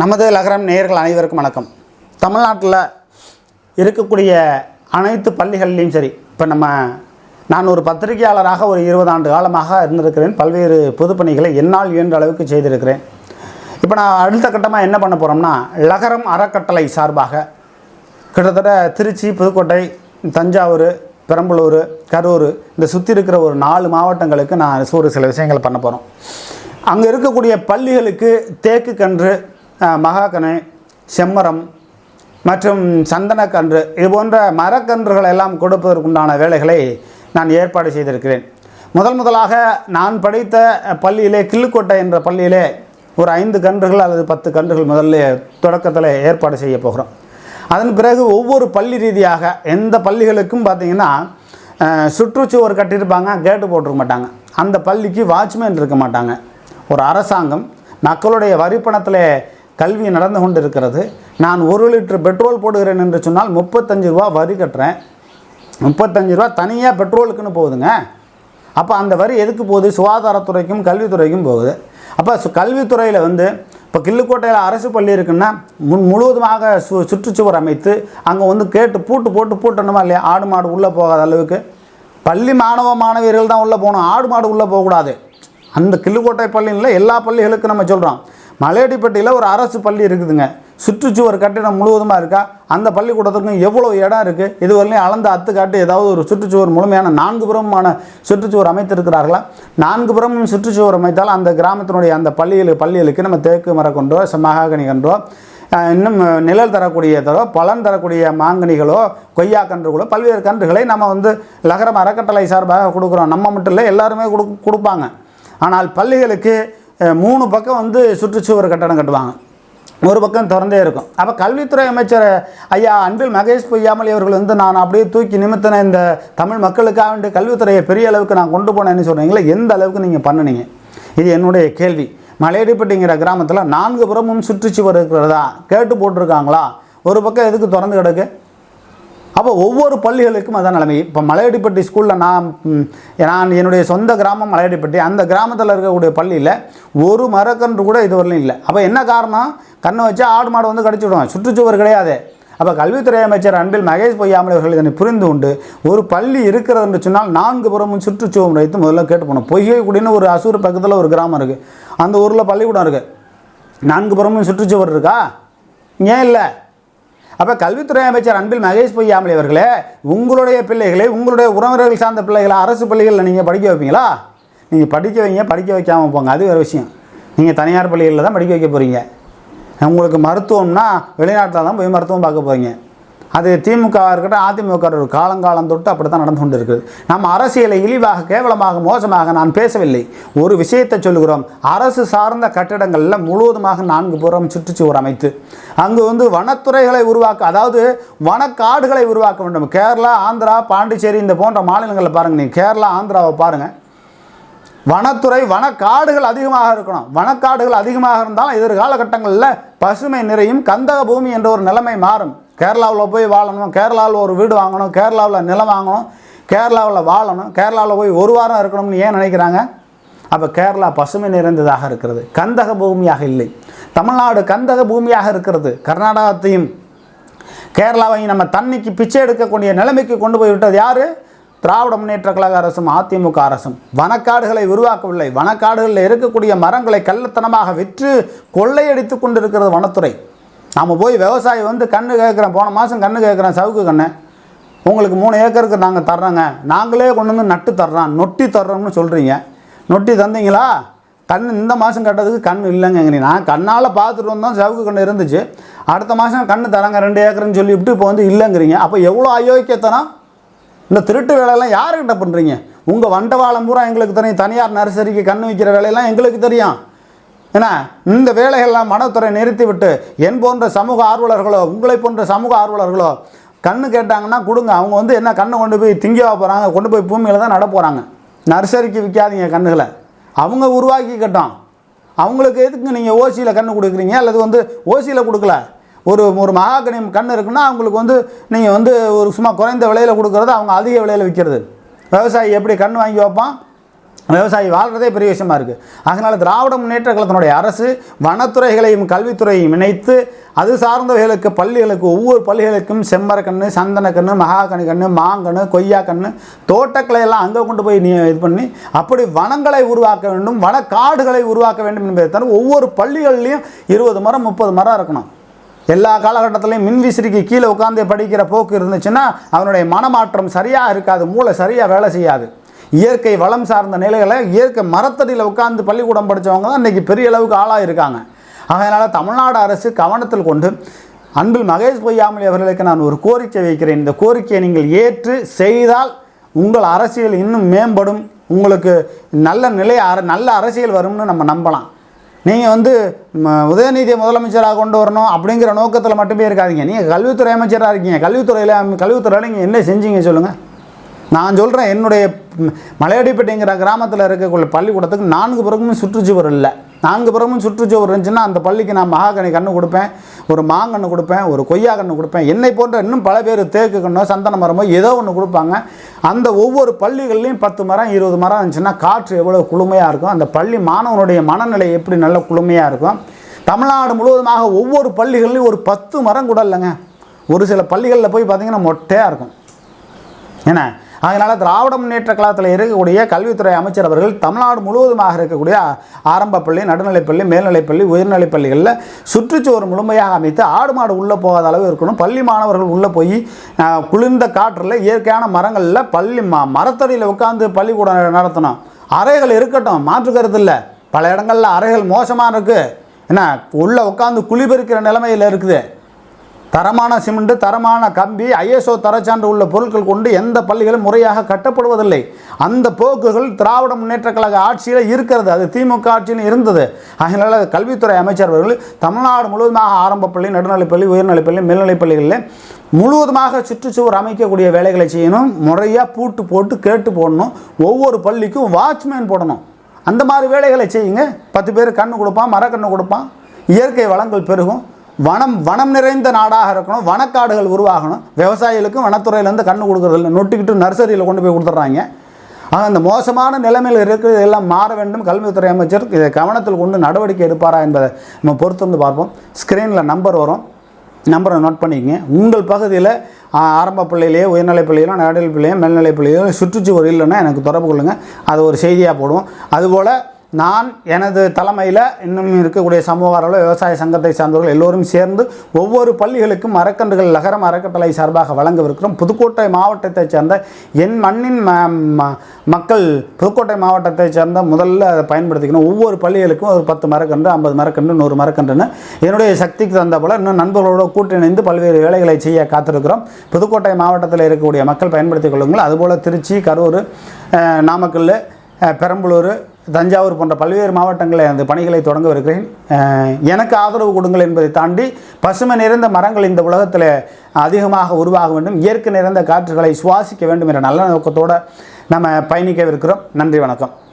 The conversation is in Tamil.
நமது லகரம் நேயர்கள் அனைவருக்கும் வணக்கம். தமிழ்நாட்டில் இருக்கக்கூடிய அனைத்து பள்ளிகள்லேயும் சரி இப்போ நம்ம நான் ஒரு பத்திரிகையாளராக ஒரு இருபது ஆண்டு காலமாக இருந்திருக்கிறேன். பல்வேறு பொதுப்பணிகளை என்னால் இயன்ற அளவுக்கு செய்திருக்கிறேன். இப்போ நான் அடுத்த கட்டமாக என்ன பண்ண போகிறோம்னா லகரம் அறக்கட்டளை சார்பாக கிட்டத்தட்ட திருச்சி புதுக்கோட்டை தஞ்சாவூர் பெரம்பலூர் கரூர் இந்த சுற்றி இருக்கிற ஒரு நாலு மாவட்டங்களுக்கு நான் ஒரு சில விஷயங்கள் பண்ண போகிறோம் அங்கே இருக்கக்கூடிய பள்ளிகளுக்கு தேக்கு கன்று மகாகனு செம்மரம் மற்றும் சந்தனக்கன்று இது போன்ற மரக்கன்றுகள் எல்லாம் கொடுப்பதற்குண்டான வேலைகளை நான் ஏற்பாடு செய்திருக்கிறேன். முதல் முதலாக நான் படித்த பள்ளியிலே கிள்ளுக்கோட்டை என்ற பள்ளியிலே ஒரு ஐந்து கன்றுகள் அல்லது பத்து கன்றுகள் முதல்ல தொடக்கத்தில் ஏற்பாடு செய்ய போகிறோம். அதன் பிறகு ஒவ்வொரு பள்ளி ரீதியாக எந்த பள்ளிகளுக்கும் பார்த்திங்கன்னா சுற்றுச்சுவர் கட்டியிருப்பாங்க கேட்டு போட்டிருக்க மாட்டாங்க. அந்த பள்ளிக்கு வாட்ச்மேன் இருக்க மாட்டாங்க. ஒரு அரசாங்கம் மக்களுடைய வரிப்பணத்தில் கல்வி நடந்து கொண்டு இருக்கிறது நான் ஒரு லிட்டர் பெட்ரோல் போடுகிறேன் என்று சொன்னால் முப்பத்தஞ்சு ரூபா வரி கட்டுறேன். முப்பத்தஞ்சு ரூபா தனியாக பெட்ரோலுக்குன்னு போகுதுங்க. அப்போ அந்த வரி எதுக்கு போகுது? சுகாதாரத்துறைக்கும் கல்வித்துறைக்கும் போகுது. அப்போ கல்வித்துறையில் வந்து இப்போ கிள்ளுக்கோட்டையில் அரசு பள்ளி இருக்குன்னா முன் முழுவதுமாக சு சுற்றுச்சுவர் அமைத்து அங்கே வந்து கேட்டு பூட்டு போட்டு பூட்டணுமா இல்லையா? ஆடு மாடு உள்ளே போகாத அளவுக்கு. பள்ளி மாணவ மாணவியர்கள் தான் உள்ளே போகணும். ஆடு மாடு உள்ளே போகக்கூடாது. அந்த கிள்ளுக்கோட்டை பள்ளியில் எல்லா பள்ளிகளுக்கும் நம்ம சொல்கிறோம் மலையடிப்பட்டியில் ஒரு அரசு பள்ளி இருக்குதுங்க. சுற்றுச்சுவர் கட்டிடம் முழுவதுமாக இருக்கா? அந்த பள்ளிக்கூடத்துக்கும் எவ்வளோ இடம் இருக்குது இதுவரையிலும் அளந்து அத்து காட்டு ஏதாவது ஒரு சுற்றுச்சுவர் முழுமையான நான்கு புறமான சுற்றுச்சுவர் அமைத்திருக்கிறார்களா? நான்கு புறமும் சுற்றுச்சுவர் அமைத்தால் அந்த கிராமத்தினுடைய அந்த பள்ளிகள் பள்ளிகளுக்கு நம்ம தேக்கு மரக்கொண்டோ மகாகனி கன்றோ இன்னும் நிழல் தரக்கூடிய தரோ பலன் தரக்கூடிய மாங்கனிகளோ கொய்யா கன்றுகளோ பல்வேறு கன்றுகளை நம்ம வந்து லகரம் அறக்கட்டளை சார்பாக கொடுக்குறோம். நம்ம மட்டும் இல்லை எல்லாருமே கொடு கொடுப்பாங்க. ஆனால் பள்ளிகளுக்கு மூணு பக்கம் வந்து சுற்றுச்சுவர் கட்டடம் கட்டுவாங்க. ஒரு பக்கம் திறந்தே இருக்கும். அப்போ கல்வித்துறை அமைச்சர் ஐயா அன்பில் மகேஷ் பொய்யாமலி அவர்கள் வந்து நான் அப்படியே தூக்கி நிமித்தின இந்த தமிழ் மக்களுக்காக வேண்டி கல்வித்துறையை பெரிய அளவுக்கு நான் கொண்டு போனேன்னு சொல்கிறீங்களே எந்த அளவுக்கு நீங்கள் பண்ணுனீங்க? இது என்னுடைய கேள்வி. மலையடிப்பட்டிங்கிற கிராமத்தில் நான்கு புறமும் சுற்றுச்சுவர் இருக்கிறதா? கேட்டு போட்டிருக்காங்களா? ஒரு பக்கம் எதுக்கு திறந்து கிடக்கு? அப்போ ஒவ்வொரு பள்ளிகளுக்கும் அதான் நிலைமை. இப்போ மலையடிப்பட்டி ஸ்கூலில் நான் நான் என்னுடைய சொந்த கிராமம் மலையடிப்பட்டி. அந்த கிராமத்தில் இருக்கக்கூடிய பள்ளியில் ஒரு மரக்கன்று கூட இதுவரையிலும் இல்லை. அப்போ என்ன காரணம்? கண்ணை வச்சா ஆடு மாடு வந்து கடிச்சு விடுவான் சுற்றுச்சுவர் கிடையாது. அப்போ கல்வித்துறை அமைச்சர் அன்பில் மகேஷ் பொய்யாமல் அவர்கள் இதனை புரிந்து கொண்டு ஒரு பள்ளி இருக்கிறது என்று சொன்னால் நான்கு புறமும் சுற்றுச்சுவம் வைத்து முதல்ல கேட்டு போகணும் பொய்கைக்குடின்னு ஒரு அசூர் பக்கத்தில் ஒரு கிராமம் இருக்குது அந்த ஊரில் பள்ளிக்கூடம் இருக்குது நான்கு புறமும் சுற்றுச்சுவர் இருக்கா? ஏன் இல்லை? அப்போ கல்வித்துறை அமைச்சர் அன்பில் மகேஷ் பொய்யாமலை அவர்களே உங்களுடைய பிள்ளைகளை உங்களுடைய உறவினர்கள் சார்ந்த பிள்ளைகளை அரசு பள்ளிகளில் நீங்கள் படிக்க வைப்பீங்களா? நீங்கள் படிக்க வைங்க படிக்க வைக்காமல் போங்க. அது வேறு விஷயம். நீங்கள் தனியார் பள்ளிகளில் தான் படிக்க வைக்க போகிறீங்க உங்களுக்கு மருத்துவம்னா வெளிநாட்டில் தான் போய் மருத்துவம் பார்க்க போகிறீங்க அது திமுக இருக்கட்டும் அதிமுக ஒரு காலங்காலம் தொட்டு அப்படி தான் நடந்து கொண்டு இருக்குது நம்ம அரசியலை இழிவாக கேவலமாக மோசமாக நான் பேசவில்லை. ஒரு விஷயத்தை சொல்லுகிறோம். அரசு சார்ந்த கட்டிடங்களில் முழுவதுமாக நான்கு புறம் சுற்றுச்சுவர் அமைத்து அங்கு வந்து வனத்துறைகளை உருவாக்க அதாவது வனக்காடுகளை உருவாக்க வேண்டும். கேரளா ஆந்திரா பாண்டிச்சேரி இந்த போன்ற மாநிலங்களில் பாருங்கள் நீங்கள் கேரளா ஆந்திராவை பாருங்கள் வனத்துறை வனக்காடுகள் அதிகமாக இருக்கணும். வனக்காடுகள் அதிகமாக இருந்தால் எதிர்காலகட்டங்களில் பசுமை நிறையும் கந்தக பூமி என்ற ஒரு நிலைமை மாறும். கேரளாவில் போய் வாழணும் கேரளாவில் ஒரு வீடு வாங்கணும் கேரளாவில் நிலம் வாங்கணும் கேரளாவில் வாழணும் கேரளாவில் போய் ஒரு வாரம் இருக்கணும்னு ஏன் நினைக்கிறாங்க? அப்போ கேரளா பசுமை நிறைந்ததாக இருக்கிறது கந்தக பூமியாக இல்லை. தமிழ்நாடு கந்தக பூமியாக இருக்கிறது கர்நாடகத்தையும் கேரளாவையும் நம்ம தண்ணிக்கு பிச்சை எடுக்கக்கூடிய நிலைமைக்கு கொண்டு போய் விட்டது யார்? திராவிட முன்னேற்ற கழக அரசும் அதிமுக அரசும். வனக்காடுகளை உருவாக்கவில்லை. வனக்காடுகளில் இருக்கக்கூடிய மரங்களை கள்ளத்தனமாக விற்று கொள்ளையடித்து கொண்டிருக்கிறது வனத்துறை. நாம் போய் விவசாயி வந்து கண்ணு கேட்குறேன் போன மாதம் கண்ணு கேட்குறேன் சவுக்கு கண்ணு. உங்களுக்கு மூணு ஏக்கருக்கு நாங்கள் தர்றோங்க. நாங்களே கொண்டு வந்து நட்டு தர்றோம். நொட்டி தர்றோம்னு சொல்கிறீங்க நொட்டி தந்தீங்களா? கண் இந்த மாதம் கட்டுறதுக்கு கண் இல்லைங்க நான் கண்ணால் பார்த்துட்டு வந்தோம் சவுக்கு கண்ணு இருந்துச்சு. அடுத்த மாதம் கண்ணு தராங்க ரெண்டு ஏக்கர்னு சொல்லிவிட்டு இப்போ வந்து இல்லைங்கிறீங்க. அப்போ எவ்வளோ அயோக்கியத்தனம்? இந்த திருட்டு வேலையெல்லாம் யாருக்கிட்ட பண்ணுறீங்க உங்கள் வண்டவாளம் பூரா எங்களுக்கு தெரியும். தனியார் நர்சரிக்கு கண் வைக்கிற வேலையெல்லாம் எங்களுக்கு தெரியும். ஏன்னா இந்த வேலைகள்லாம் மனத்துறை நிறுத்திவிட்டு என் போன்ற சமூக ஆர்வலர்களோ உங்களை போன்ற சமூக ஆர்வலர்களோ கண்ணு கேட்டாங்கன்னா கொடுங்க. அவங்க வந்து என்ன கண்ணை கொண்டு போய் திங்கவா போகிறாங்க கொண்டு போய் பூமியில் தான் நட போகிறாங்க நர்சரிக்கு விற்காதீங்க கண்ணுகளை. அவங்க உருவாக்கிக்கட்டும். அவங்களுக்கு எதுக்கு நீங்கள் ஓசியில் கண்ணு கொடுக்குறீங்க? அல்லது வந்து ஓசியில் கொடுக்கல. ஒரு ஒரு மகாகனி கண் இருக்குன்னா அவங்களுக்கு வந்து நீங்கள் வந்து ஒரு சும்மா குறைந்த விலையில் கொடுக்குறது அவங்க அதிக விலையில் விற்கிறது விவசாயி எப்படி கண் வாங்கி வைப்பான்? விவசாயி வாழ்கிறதே பெரிய விஷயமா இருக்குது அதனால் திராவிட முன்னேற்ற கழகத்தினுடைய அரசு வனத்துறைகளையும் கல்வித்துறையும் இணைத்து அது சார்ந்தவைகளுக்கு பள்ளிகளுக்கு ஒவ்வொரு பள்ளிகளுக்கும் செம்மரக்கன்று சந்தனக்கன்று மகாகனி கன்று மாங்கன்று கொய்யா கன்று தோட்டக்கலை எல்லாம் அங்கே கொண்டு போய் நீ இது பண்ணி அப்படி வனங்களை உருவாக்க வேண்டும் வனக்காடுகளை உருவாக்க வேண்டும் என்பதை தவிர ஒவ்வொரு பள்ளிகள்லையும் இருபது மரம் முப்பது மரம் இருக்கணும். எல்லா காலகட்டத்திலையும் மின்விசிறிக்கு கீழே உட்காந்து படிக்கிற போக்கு இருந்துச்சுன்னா அவனுடைய மனமாற்றம் சரியாக இருக்காது மூளை சரியாக வேலை செய்யாது. இயற்கை வளம் சார்ந்த நிலைகளை இயற்கை மரத்தடியில் உட்காந்து பள்ளிக்கூடம் படித்தவங்க தான் இன்றைக்கி பெரிய அளவுக்கு ஆளாக இருக்காங்க அதனால் தமிழ்நாடு அரசு கவனத்தில் கொண்டு அன்பில் மகேஷ் பொய்யாமொழி அவர்களுக்கு நான் ஒரு கோரிக்கை வைக்கிறேன். இந்த கோரிக்கையை நீங்கள் ஏற்று செய்தால் உங்கள் அரசியல் இன்னும் மேம்படும். உங்களுக்கு நல்ல நிலை அர- நல்ல அரசியல் வரும்னு நம்ம நம்பலாம். நீங்கள் வந்து உதயநிதியை முதலமைச்சராக கொண்டு வரணும் அப்படிங்கிற நோக்கத்தில் மட்டுமே இருக்காதீங்க. நீங்கள் கல்வித்துறை அமைச்சராக இருக்கீங்க. கல்வித்துறையில் கல்வித்துறையில் நீங்கள் என்ன செஞ்சீங்க சொல்லுங்கள் நான் சொல்கிறேன் என்னுடைய மலையடிப்பட்டிங்கிற கிராமத்தில் இருக்கக்கூடிய பள்ளிக்கூடத்துக்கு நான்கு பிறகுமே சுற்றுச்சுவர் இல்லை. நான்கு பிறகும் சுற்றுச்சுவர் இருந்துச்சுன்னா அந்த பள்ளிக்கு நான் மகாகனி கன்று கொடுப்பேன் ஒரு மாங்கன்று கொடுப்பேன் ஒரு கொய்யா கன்று கொடுப்பேன். என்னை போன்ற இன்னும் பல பேர் தேக்கு கண்ணோ சந்தன மரமோ ஏதோ ஒன்று கொடுப்பாங்க. அந்த ஒவ்வொரு பள்ளிகள்லையும் பத்து மரம் இருபது மரம் இருந்துச்சுன்னா காற்று எவ்வளோ குளுமையாக இருக்கும் அந்த பள்ளி மாணவனுடைய மனநிலை எப்படி நல்ல குளுமையாக இருக்கும். தமிழ்நாடு முழுவதுமாக ஒவ்வொரு பள்ளிகள்லையும் ஒரு பத்து மரம் கூட இல்லைங்க. ஒரு சில பள்ளிகளில் போய் பார்த்தீங்கன்னா மொட்டையாக இருக்கும். ஏன்னா அதனால் திராவிட முன்னேற்ற கழகத்தில் இருக்கக்கூடிய கல்வித்துறை அமைச்சர் அவர்கள் தமிழ்நாடு முழுவதுமாக இருக்கக்கூடிய ஆரம்ப பள்ளி நடுநிலைப்பள்ளி மேல்நிலைப்பள்ளி உயர்நிலைப் பள்ளிகளில் சுற்றுச்சுவர் முழுமையாக அமைத்து ஆடு மாடு உள்ளே போகாத அளவு இருக்கணும். பள்ளி மாணவர்கள் உள்ளே போய் குளிர்ந்த காற்றில் இயற்கையான மரங்களில் பள்ளி ம மரத்தடியில் உட்காந்து பள்ளிக்கூடம் நடத்தணும். அறைகள் இருக்கட்டும் மாற்று கருத்து இல்லை. பல இடங்களில் அறைகள் மோசமாக இருக்குது என்ன உள்ளே உட்காந்து குளிபெருக்கிற நிலைமையில் இருக்குது. தரமான சிமெண்ட் தரமான கம்பி ஐஎஸ்ஓ தரச்சான்று உள்ள பொருட்கள் கொண்டு எந்த பள்ளிகளும் முறையாக கட்டப்படுவதில்லை. அந்த போக்குகள் திராவிட முன்னேற்ற கழக ஆட்சியில் இருக்கிறது. அது திமுக ஆட்சியில் இருந்தது. அதனால் கல்வித்துறை அமைச்சர் அவர்கள் தமிழ்நாடு முழுவதுமாக ஆரம்ப பள்ளி நடுநிலைப்பள்ளி உயர்நிலைப்பள்ளி மேல்நிலைப்பள்ளிகளில் முழுவதுமாக சுற்றுச்சுவர் அமைக்கக்கூடிய வேலைகளை செய்யணும். முறையாக பூட்டு போட்டு கேட்டு போடணும். ஒவ்வொரு பள்ளிக்கும் வாட்ச்மேன் போடணும். அந்த மாதிரி வேலைகளை செய்யுங்க. பத்து பேர் கண்ணு கொடுப்பான் மரக்கண்ணு கொடுப்பான். இயற்கை வளங்கள் பெருகும். வனம் வனம் நிறைந்த நாடாக இருக்கணும் வனக்காடுகள் உருவாகணும். விவசாயிகளுக்கும் வனத்துறையிலேருந்து கண்ணு கொடுக்குறதில்ல. நொட்டிக்கிட்டு நர்சரியில் கொண்டு போய் கொடுத்துட்றாங்க. ஆக அந்த மோசமான நிலைமையில் இருக்கிறது எல்லாம் மாற வேண்டும். கல்வித்துறை அமைச்சர் இதை கவனத்தில் கொண்டு நடவடிக்கை எடுப்பாரா என்பதை நம்ம பொறுத்திருந்து பார்ப்போம். ஸ்க்ரீனில் நம்பர் வரும். நம்பரை நோட் பண்ணிக்கங்க. உங்கள் பகுதியில் ஆரம்ப பள்ளியிலேயே உயர்நிலைப் பள்ளியிலோ நடுநிலைப் பள்ளியோ மேல்நிலைப் பள்ளியிலோ சுற்றுச்சுவர் இல்லைன்னா எனக்கு தொடர்பு கொள்ளுங்கள் அது ஒரு செய்தியாக போடுவோம். அதுபோல் நான் எனது தலைமையில் இன்னும் இருக்கக்கூடிய சமூக அளவில் விவசாய சங்கத்தை சார்ந்தவர்கள் எல்லோரும் சேர்ந்து ஒவ்வொரு பள்ளிகளுக்கும் மரக்கன்றுகள் நகரம் அறக்கட்டளை சார்பாக வழங்கவிருக்கிறோம். புதுக்கோட்டை மாவட்டத்தைச் சேர்ந்த என் மண்ணின் ம ம- மக்கள் புதுக்கோட்டை மாவட்டத்தைச் சேர்ந்த முதல்ல அதை பயன்படுத்திக்கணும். ஒவ்வொரு பள்ளிகளுக்கும் ஒரு பத்து மரக்கன்று ஐம்பது மரக்கன்று நூறு மரக்கன்றுன்னு என்னுடைய சக்திக்கு தந்த போல் இன்னும் நண்பர்களோடு கூட்டிணைந்து பல்வேறு வேலைகளை செய்ய காத்திருக்கிறோம். புதுக்கோட்டை மாவட்டத்தில் இருக்கக்கூடிய மக்கள் பயன்படுத்திக் கொள்ளுங்கள். அதுபோல் திருச்சி கரூர் நாமக்கல் பெரம்பலூர் தஞ்சாவூர் போன்ற பல்வேறு மாவட்டங்களில் அந்த பணிகளை தொடங்கவிருக்கிறேன் எனக்கு ஆதரவு கொடுங்கள் என்பதை தாண்டி பசுமை நிறைந்த மரங்கள் இந்த உலகத்தில் அதிகமாக உருவாக வேண்டும். இயற்கை நிறைந்த காற்றுகளை சுவாசிக்க வேண்டும் என்ற நல்ல நோக்கத்தோடு நம்ம பயணிக்கவிருக்கிறோம். நன்றி வணக்கம்.